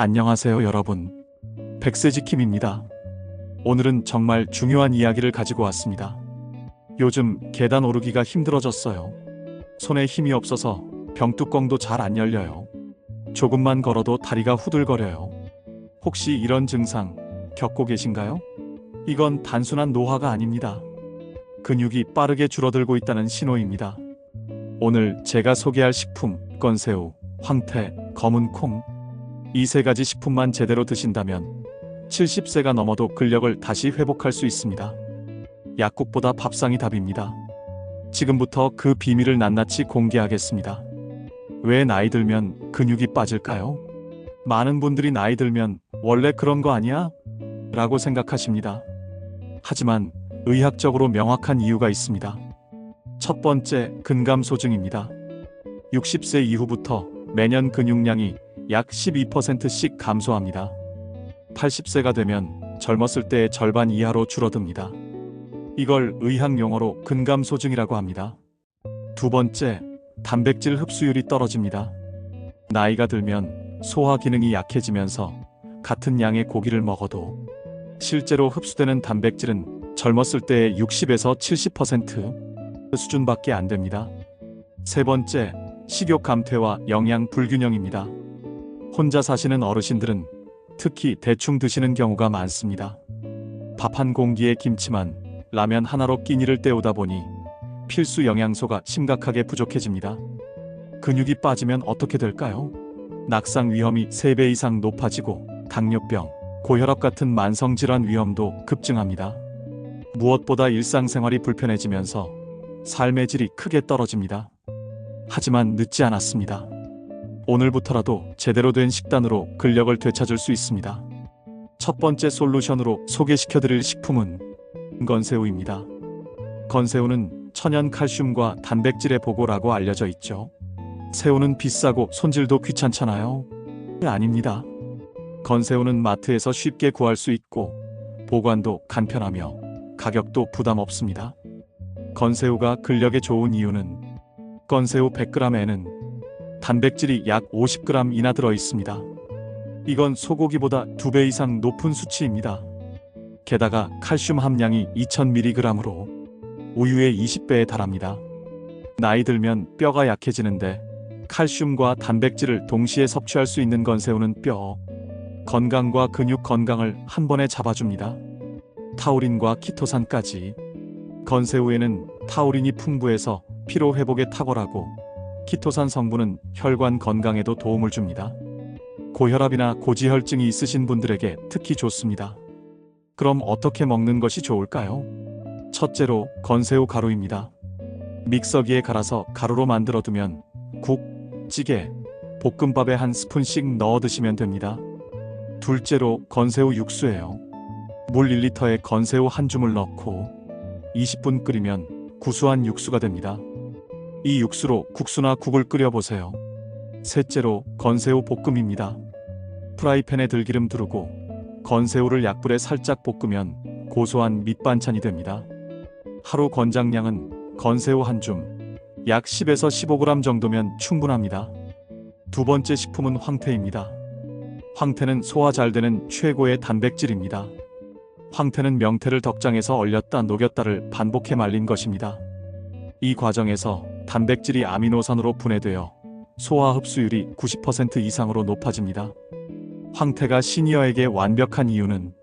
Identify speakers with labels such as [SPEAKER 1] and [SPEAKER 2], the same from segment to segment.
[SPEAKER 1] 안녕하세요, 여러분. 백세지킴입니다. 오늘은 정말 중요한 이야기를 가지고 왔습니다. 요즘 계단 오르기가 힘들어졌어요. 손에 힘이 없어서 병뚜껑도 잘 안 열려요. 조금만 걸어도 다리가 후들거려요. 혹시 이런 증상 겪고 계신가요? 이건 단순한 노화가 아닙니다. 근육이 빠르게 줄어들고 있다는 신호입니다. 오늘 제가 소개할 식품, 건새우, 황태, 검은 콩, 이 세 가지 식품만 제대로 드신다면 70세가 넘어도 근력을 다시 회복할 수 있습니다. 약국보다 밥상이 답입니다. 지금부터 그 비밀을 낱낱이 공개하겠습니다. 왜 나이 들면 근육이 빠질까요? 많은 분들이 나이 들면 원래 그런 거 아니야? 라고 생각하십니다. 하지만 의학적으로 명확한 이유가 있습니다. 첫 번째, 근감 소증입니다. 60세 이후부터 매년 근육량이 약 12%씩 감소합니다. 80세가 되면 젊었을 때의 절반 이하로 줄어듭니다. 이걸 의학 용어로 근감 소증이라고 합니다. 두 번째, 단백질 흡수율이 떨어집니다. 나이가 들면 소화 기능이 약해지면서 같은 양의 고기를 먹어도 실제로 흡수되는 단백질은 젊었을 때의 60에서 70% 수준밖에 안 됩니다. 세 번째, 식욕 감퇴와 영양 불균형입니다. 혼자 사시는 어르신들은 특히 대충 드시는 경우가 많습니다. 밥 한 공기에 김치만 라면 하나로 끼니를 때우다 보니 필수 영양소가 심각하게 부족해집니다. 근육이 빠지면 어떻게 될까요? 낙상 위험이 3배 이상 높아지고 당뇨병, 고혈압 같은 만성질환 위험도 급증합니다. 무엇보다 일상생활이 불편해지면서 삶의 질이 크게 떨어집니다. 하지만 늦지 않았습니다. 오늘부터라도 제대로 된 식단으로 근력을 되찾을 수 있습니다. 첫 번째 솔루션으로 소개시켜드릴 식품은 건새우입니다. 건새우는 천연 칼슘과 단백질의 보고라고 알려져 있죠. 새우는 비싸고 손질도 귀찮잖아요. 아닙니다. 건새우는 마트에서 쉽게 구할 수 있고 보관도 간편하며 가격도 부담 없습니다. 건새우가 근력에 좋은 이유는 건새우 100g에는 단백질이 약 50g 이나 들어 있습니다. 이건 소고기보다 2배 이상 높은 수치입니다. 게다가 칼슘 함량이 2000mg으로 우유의 20배에 달합니다. 나이 들면 뼈가 약해지는데 칼슘과 단백질을 동시에 섭취할 수 있는 건새우는 뼈, 건강과 근육 건강을 한 번에 잡아줍니다. 타우린과 키토산까지. 건새우에는 타우린이 풍부해서 피로 회복에 탁월하고 키토산 성분은 혈관 건강에도 도움을 줍니다. 고혈압이나 고지혈증이 있으신 분들에게 특히 좋습니다. 그럼 어떻게 먹는 것이 좋을까요? 첫째로 건새우 가루입니다. 믹서기에 갈아서 가루로 만들어 두면 국, 찌개, 볶음밥에 한 스푼씩 넣어 드시면 됩니다. 둘째로 건새우 육수예요. 물 1리터에 건새우 한 줌을 넣고 20분 끓이면 구수한 육수가 됩니다. 이 육수로 국수나 국을 끓여보세요. 셋째로 건새우 볶음입니다. 프라이팬에 들기름 두르고 건새우를 약불에 살짝 볶으면 고소한 밑반찬이 됩니다. 하루 권장량은 건새우 한 줌, 약 10에서 15g 정도면 충분합니다. 두 번째 식품은 황태입니다. 황태는 소화 잘 되는 최고의 단백질입니다. 황태는 명태를 덕장에서 얼렸다 녹였다를 반복해 말린 것입니다. 이 과정에서 단백질이 아미노산으로 분해되어 소화 흡수율이 90% 이상으로 높아집니다. 황태가 시니어에게 완벽한 이유는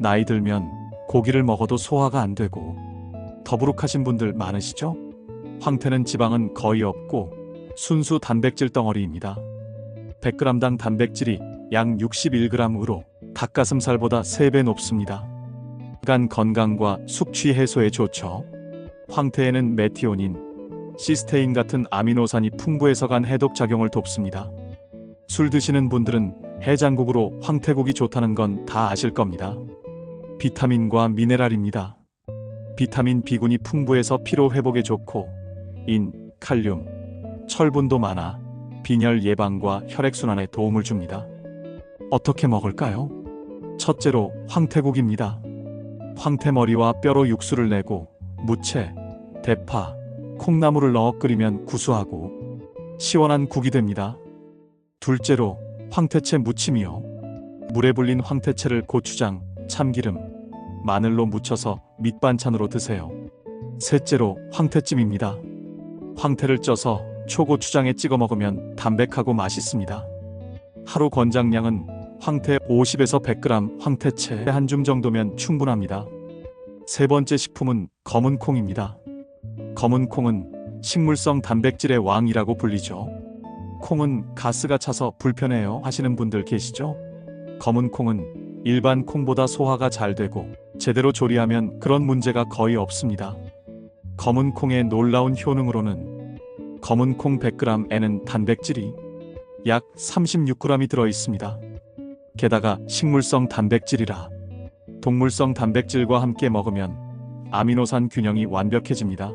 [SPEAKER 1] 나이 들면 고기를 먹어도 소화가 안 되고 더부룩하신 분들 많으시죠? 황태는 지방은 거의 없고 순수 단백질 덩어리입니다. 100g당 단백질이 약 61g으로 닭가슴살보다 3배 높습니다. 간 건강과 숙취 해소에 좋죠. 황태에는 메티오닌, 시스테인 같은 아미노산이 풍부해서 간 해독 작용을 돕습니다. 술 드시는 분들은 해장국으로 황태국이 좋다는 건 다 아실 겁니다. 비타민과 미네랄입니다. 비타민 B군이 풍부해서 피로 회복에 좋고 인, 칼륨, 철분도 많아 빈혈 예방과 혈액순환에 도움을 줍니다. 어떻게 먹을까요? 첫째로 황태국입니다. 황태머리와 뼈로 육수를 내고 무채, 대파, 콩나물을 넣어 끓이면 구수하고 시원한 국이 됩니다. 둘째로 황태채 무침이요. 물에 불린 황태채를 고추장, 참기름, 마늘로 무쳐서 밑반찬으로 드세요. 셋째로 황태찜입니다. 황태를 쪄서 초고추장에 찍어 먹으면 담백하고 맛있습니다. 하루 권장량은 황태 50에서 100g, 황태채 한 줌 정도면 충분합니다. 세 번째 식품은 검은 콩입니다. 검은 콩은 식물성 단백질의 왕이라고 불리죠. 콩은 가스가 차서 불편해요 하시는 분들 계시죠? 검은 콩은 일반 콩보다 소화가 잘 되고 제대로 조리하면 그런 문제가 거의 없습니다. 검은 콩의 놀라운 효능으로는 검은 콩 100g에는 단백질이 약 36g이 들어 있습니다. 게다가 식물성 단백질이라 동물성 단백질과 함께 먹으면 아미노산 균형이 완벽해집니다.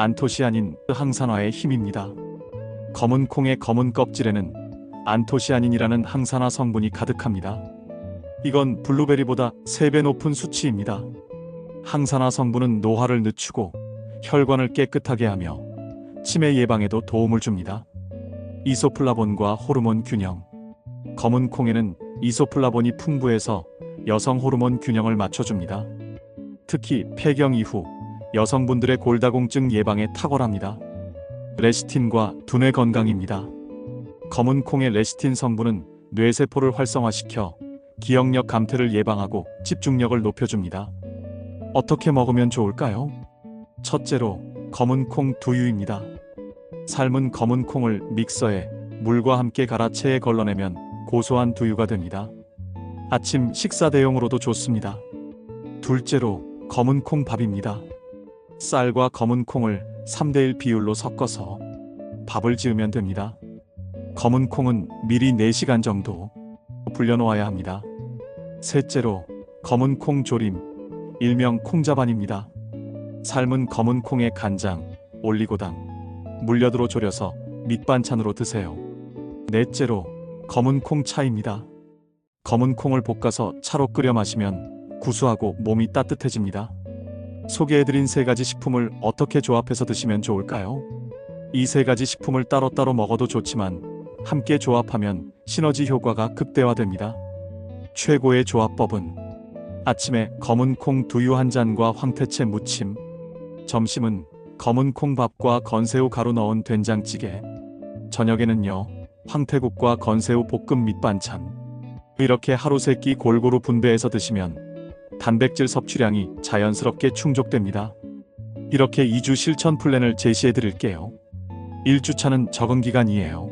[SPEAKER 1] 안토시아닌 항산화의 힘입니다. 검은 콩의 검은 껍질에는 안토시아닌이라는 항산화 성분이 가득합니다. 이건 블루베리보다 3배 높은 수치입니다. 항산화 성분은 노화를 늦추고 혈관을 깨끗하게 하며 치매 예방에도 도움을 줍니다. 이소플라본과 호르몬 균형. 검은 콩에는 이소플라본이 풍부해서 여성 호르몬 균형을 맞춰줍니다. 특히 폐경 이후 여성분들의 골다공증 예방에 탁월합니다. 레시틴과 두뇌 건강입니다. 검은 콩의 레시틴 성분은 뇌세포를 활성화시켜 기억력 감퇴를 예방하고 집중력을 높여줍니다. 어떻게 먹으면 좋을까요? 첫째로 검은 콩 두유입니다. 삶은 검은 콩을 믹서에 물과 함께 갈아 체에 걸러내면 고소한 두유가 됩니다. 아침 식사 대용으로도 좋습니다. 둘째로 검은 콩 밥입니다. 쌀과 검은 콩을 3대1 비율로 섞어서 밥을 지으면 됩니다. 검은 콩은 미리 4시간 정도 불려놓아야 합니다. 셋째로 검은 콩 조림, 일명 콩자반입니다. 삶은 검은 콩에 간장, 올리고당, 물엿으로 졸여서 밑반찬으로 드세요. 넷째로 검은 콩 차입니다. 검은 콩을 볶아서 차로 끓여 마시면 구수하고 몸이 따뜻해집니다. 소개해드린 세 가지 식품을 어떻게 조합해서 드시면 좋을까요? 이 세 가지 식품을 따로따로 먹어도 좋지만 함께 조합하면 시너지 효과가 극대화됩니다. 최고의 조합법은 아침에 검은 콩 두유 한 잔과 황태채 무침, 점심은 검은 콩밥과 건새우 가루 넣은 된장찌개, 저녁에는요 황태국과 건새우 볶음 밑반찬. 이렇게 하루 세 끼 골고루 분배해서 드시면 단백질 섭취량이 자연스럽게 충족됩니다. 이렇게 2주 실천 플랜을 제시해 드릴게요. 1주차는 적응 기간이에요.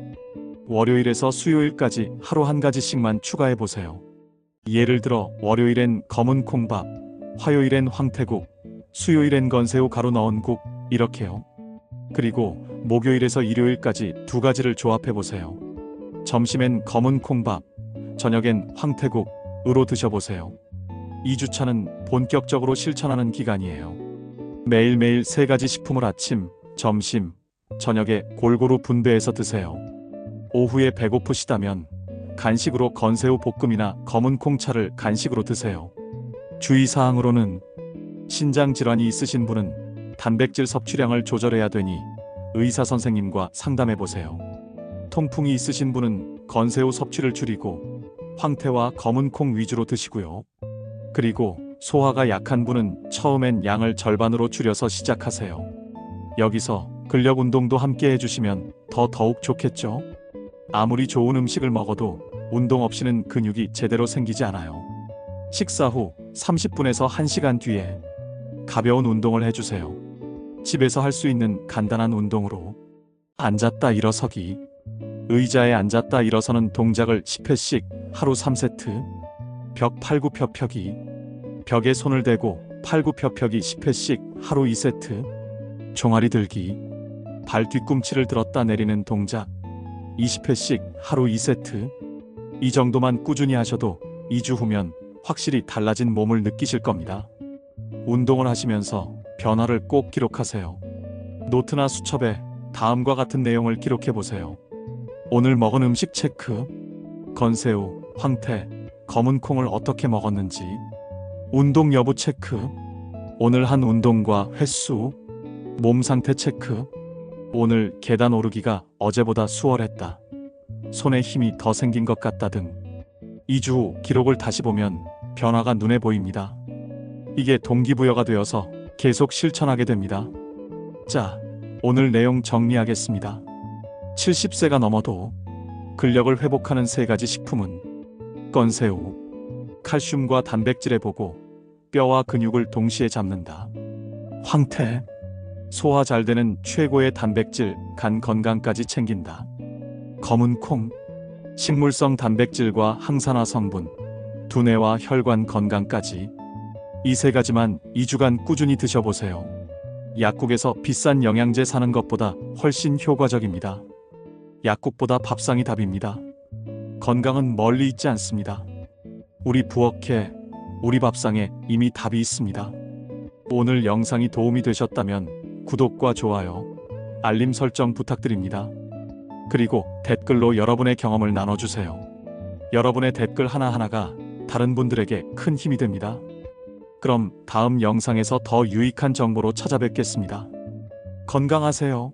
[SPEAKER 1] 월요일에서 수요일까지 하루 한 가지씩만 추가해 보세요. 예를 들어 월요일엔 검은 콩밥, 화요일엔 황태국, 수요일엔 건새우 가루 넣은 국 이렇게요. 그리고 목요일에서 일요일까지 두 가지를 조합해 보세요. 점심엔 검은 콩밥, 저녁엔 황태국으로 드셔보세요. 2주차는 본격적으로 실천하는 기간이에요. 매일매일 세 가지 식품을 아침, 점심, 저녁에 골고루 분배해서 드세요. 오후에 배고프시다면 간식으로 건새우 볶음이나 검은 콩차를 간식으로 드세요. 주의사항으로는 신장 질환이 있으신 분은 단백질 섭취량을 조절해야 되니 의사 선생님과 상담해 보세요. 통풍이 있으신 분은 건새우 섭취를 줄이고 황태와 검은 콩 위주로 드시고요. 그리고 소화가 약한 분은 처음엔 양을 절반으로 줄여서 시작하세요. 여기서 근력 운동도 함께 해주시면 더 더욱 좋겠죠? 아무리 좋은 음식을 먹어도 운동 없이는 근육이 제대로 생기지 않아요. 식사 후 30분에서 1시간 뒤에 가벼운 운동을 해주세요. 집에서 할 수 있는 간단한 운동으로 앉았다 일어서기, 의자에 앉았다 일어서는 동작을 10회씩 하루 3세트, 벽 팔굽혀펴기, 벽에 손을 대고 팔굽혀펴기 10회씩 하루 2세트, 종아리 들기, 발 뒤꿈치를 들었다 내리는 동작 20회씩 하루 2세트. 이 정도만 꾸준히 하셔도 2주 후면 확실히 달라진 몸을 느끼실 겁니다. 운동을 하시면서 변화를 꼭 기록하세요. 노트나 수첩에 다음과 같은 내용을 기록해 보세요. 오늘 먹은 음식 체크. 건새우, 황태, 검은 콩을 어떻게 먹었는지. 운동 여부 체크. 오늘 한 운동과 횟수. 몸 상태 체크. 오늘 계단 오르기가 어제보다 수월했다. 손에 힘이 더 생긴 것 같다 등 2주 후 기록을 다시 보면 변화가 눈에 보입니다. 이게 동기부여가 되어서 계속 실천하게 됩니다. 자, 오늘 내용 정리하겠습니다. 70세가 넘어도 근력을 회복하는 세 가지 식품은 건새우, 칼슘과 단백질에 보고 뼈와 근육을 동시에 잡는다. 황태, 소화 잘 되는 최고의 단백질, 간 건강까지 챙긴다. 검은 콩, 식물성 단백질과 항산화 성분, 두뇌와 혈관 건강까지 이 세 가지만 2주간 꾸준히 드셔보세요. 약국에서 비싼 영양제 사는 것보다 훨씬 효과적입니다. 약국보다 밥상이 답입니다. 건강은 멀리 있지 않습니다. 우리 부엌에, 우리 밥상에 이미 답이 있습니다. 오늘 영상이 도움이 되셨다면 구독과 좋아요, 알림 설정 부탁드립니다. 그리고 댓글로 여러분의 경험을 나눠주세요. 여러분의 댓글 하나하나가 다른 분들에게 큰 힘이 됩니다. 그럼 다음 영상에서 더 유익한 정보로 찾아뵙겠습니다. 건강하세요.